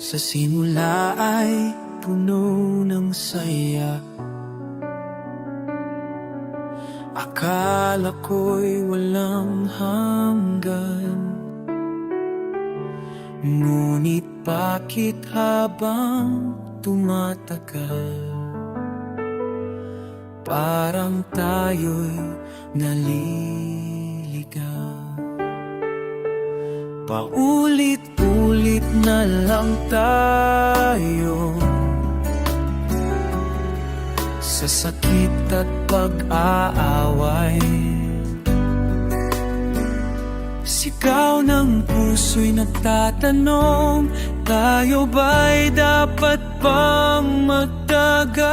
Sa simula ay puno ng saya. Akala ko'y walang hanggan. Ngunit bakit habang tumatagal Parang tayo'y naliligaw Paulit-ulit na lang tayo Sa sakit at pag-aaway Sigaw ng puso'y nagtatanong Tayo ba'y dapat pang magtagal?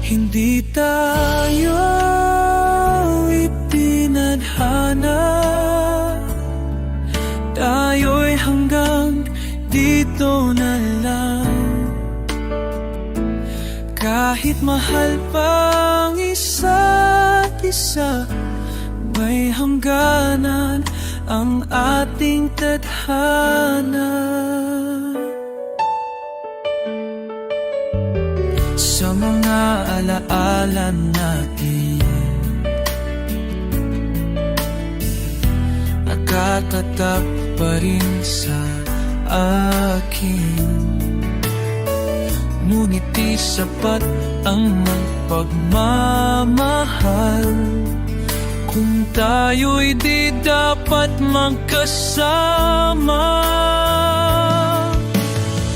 Hindi tayo Tayo'y hanggang dito na lang. Kahit mahal pang isa't isa May hangganan ang ating tadhana. Sa mga alaala natin Nakatatak pa rin sa akin. Ngunit di sapat ang pagmamahal Kung tayo'y di dapat magkasama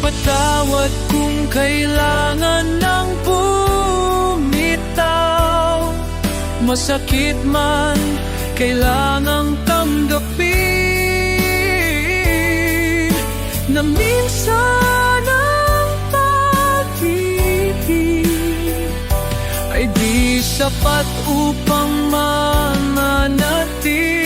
Patawad kung kailangan ng bumitaw. Masakit man, kailangang tanggapin na minsan ang pag-ibig ay di sapat upang mananatili.